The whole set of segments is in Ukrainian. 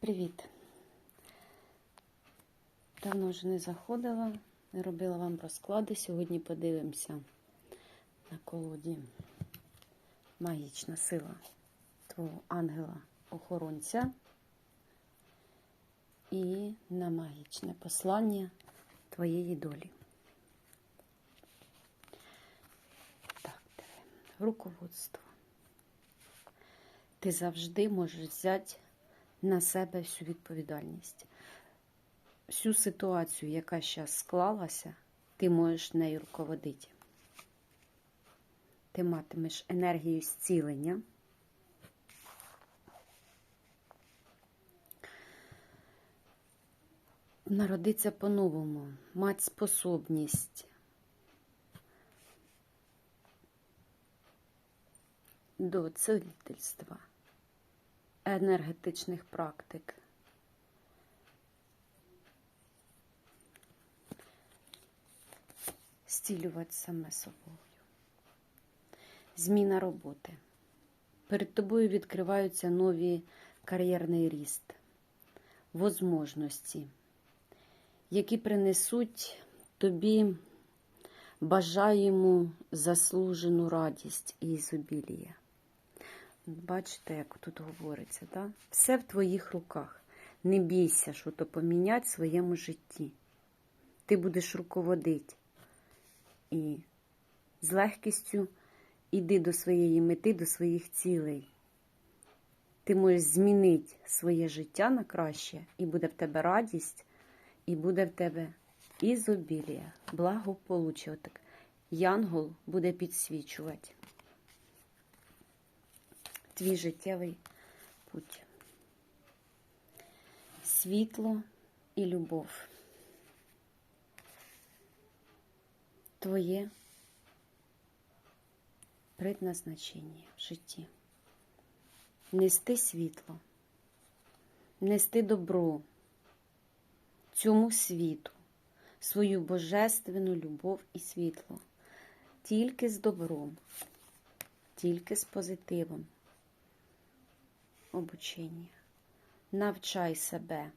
Привіт! Давно вже не заходила, не робила вам розклади. Сьогодні подивимося на колоді магічна сила твого ангела-охоронця і на магічне послання твоєї долі. Так, руководство. Ти завжди можеш взяти на себе всю відповідальність. Всю ситуацію, яка зараз склалася, ти можеш нею руководити. Ти матимеш енергію зцілення. Народиться по-новому, мати способність до цілительства енергетичних практик. Стілювати саме собою. Зміна роботи. Перед тобою відкриваються нові кар'єрний ріст, возможності, які принесуть тобі бажаємо заслужену радість і ізобілія. Бачите, як тут говориться, да? все в твоїх руках. Не бійся, що то поміняти в своєму житті. Ти будеш руководити. І з легкістю йди до своєї мети, до своїх цілей. Ти можеш змінити своє життя на краще, і буде в тебе радість, і буде в тебе ізобілія, благополуччя. Янгол буде підсвічувати твій життєвий путь. Світло і любов. Твоє предназначення в житті. Нести світло, нести добро цьому світу, свою божественну любов і світло. Тільки з добром, тільки з позитивом обучення. Навчай себе.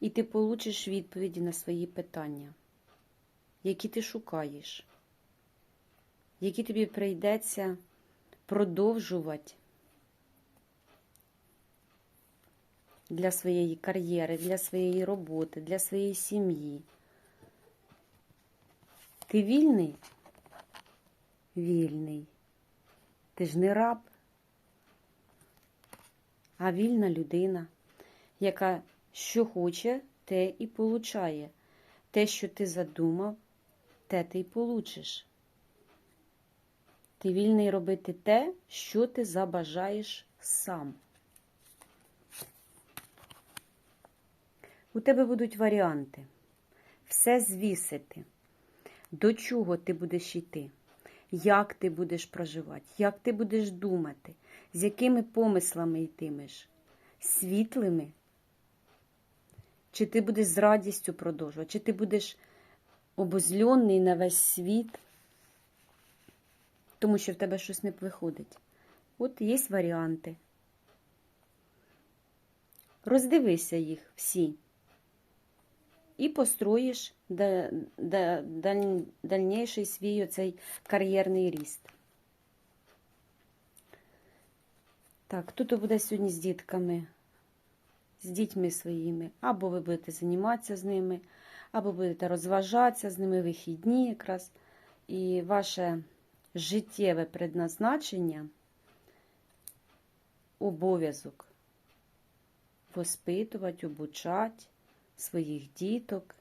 І ти получиш відповіді на свої питання, які ти шукаєш, які тобі прийдеться продовжувати для своєї кар'єри, для своєї роботи, для своєї сім'ї. Ти вільний? Вільний. Ти ж не раб а вільна людина, яка що хоче, те і получає. Те, що ти задумав, те ти й получиш. Ти вільний робити те, що ти забажаєш сам. У тебе будуть варіанти. Все звісити, до чого ти будеш йти, як ти будеш проживати, як ти будеш думати, з якими помислами йтимеш? Світлими? Чи ти будеш з радістю продовжувати, чи ти будеш обозльонний на весь світ, тому що в тебе щось не виходить? От є варіанти. Роздивися їх всі. І построїш дальніший свій оцей кар'єрний ріст. Так, тут буде сьогодні з дітками, з дітьми своїми. Або ви будете займатися з ними, або будете розважатися з ними вихідні якраз. І ваше життєве предназначення, обов'язок воспитувати, обучати своїх діток,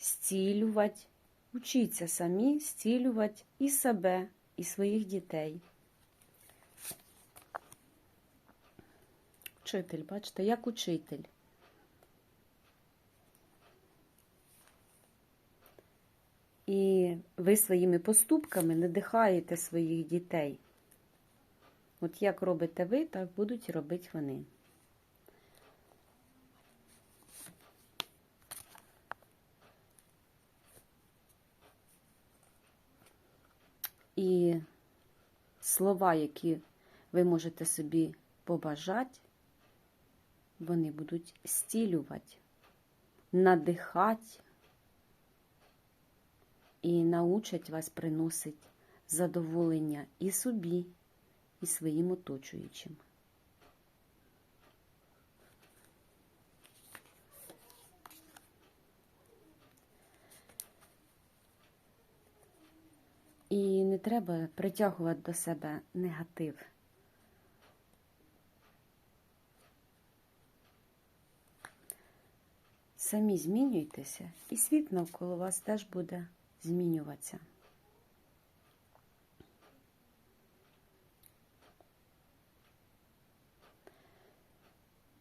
зцілювати, учіться самі зцілювати і себе, і своїх дітей. Учитель, бачите, як учитель. І ви своїми поступками надихаєте своїх дітей. От як робите ви, так будуть робити вони. І слова, які ви можете собі побажати, вони будуть стілювати, надихати і научать вас приносити задоволення і собі, і своїм оточуючим. І не треба притягувати до себе негатив. Самі змінюйтеся, і світ навколо вас теж буде змінюватися.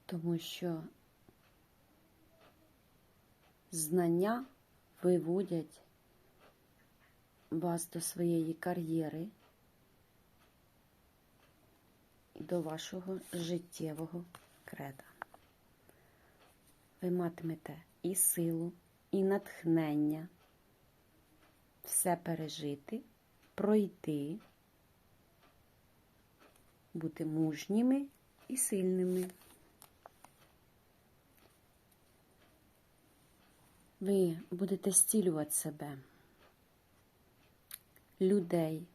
Тому що знання виводять вас до своєї кар'єри і до вашого життєвого креда. Ви матимете і силу, і натхнення все пережити, пройти, бути мужніми і сильними. Ви будете зцілювати себе, людей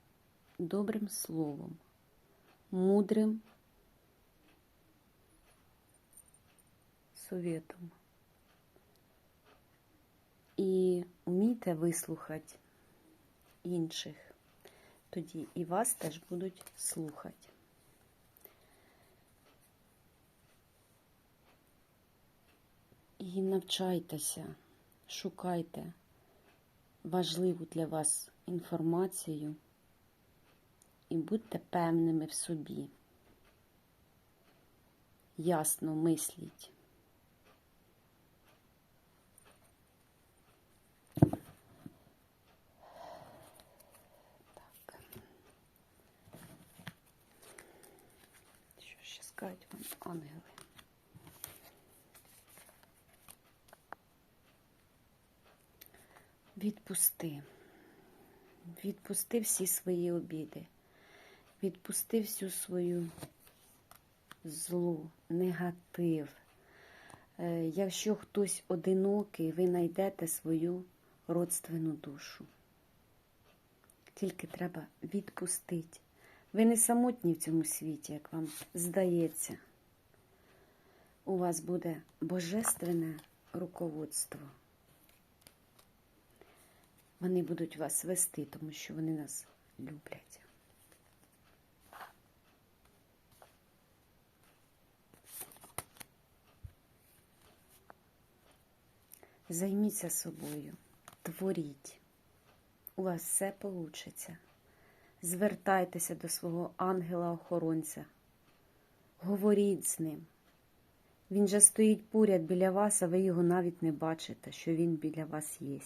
добрим словом, мудрим советом. І вмійте вислухати інших, тоді і вас теж будуть слухати. І навчайтеся, шукайте важливу для вас інформацію і будьте певними в собі. Ясно мисліть. Що ще скажуть вам ангели? Відпусти. Відпусти всі свої обіди. Відпусти всю свою злу, негатив. Е, Якщо хтось одинокий, ви знайдете свою родственну душу. Тільки треба відпустити. Ви не самотні в цьому світі, як вам здається. У вас буде божественне руководство. Вони будуть вас вести, тому що вони нас люблять. Займіться собою, творіть. У вас все вийде. Звертайтеся до свого ангела-охоронця. Говоріть з ним. Він же стоїть поряд біля вас, а ви його навіть не бачите, що він біля вас є.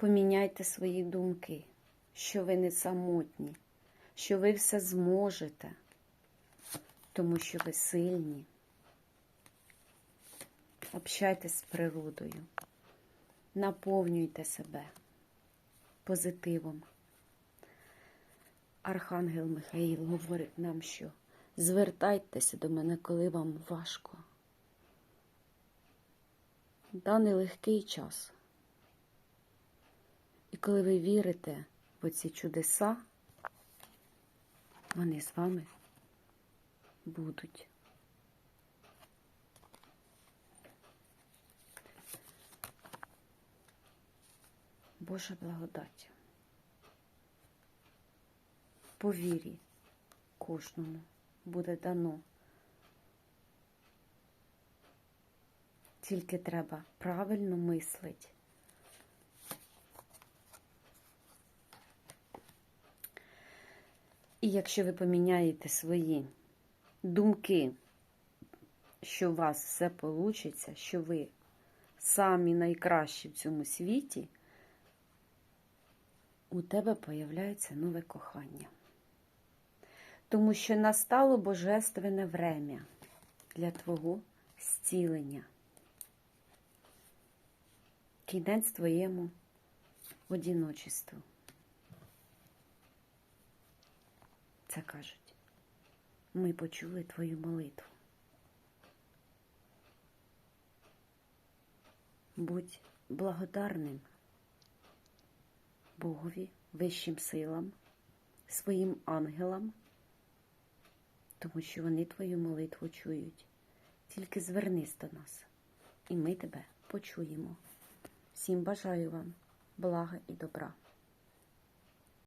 Поміняйте свої думки, що ви не самотні, що ви все зможете, тому що ви сильні. Общайтесь з природою, наповнюйте себе позитивом. Архангел Михаїл говорить нам, що звертайтеся до мене, коли вам важко. Да, нелегкий час. Коли ви вірите в оці чудеса, вони з вами будуть. Божа благодать. По вірі кожному буде дано. Тільки треба правильно мислити. І якщо ви поміняєте свої думки, що у вас все вийде, що ви самі найкращі в цьому світі, у тебе появляється нове кохання. Тому що настало божественне врем'я для твого зцілення. Кінець твоєму одіночеству. Це кажуть. Ми почули твою молитву. Будь благодарним Богові, вищим силам, своїм ангелам, тому що вони твою молитву чують. Тільки звернись до нас, і ми тебе почуємо. Всім бажаю вам блага і добра.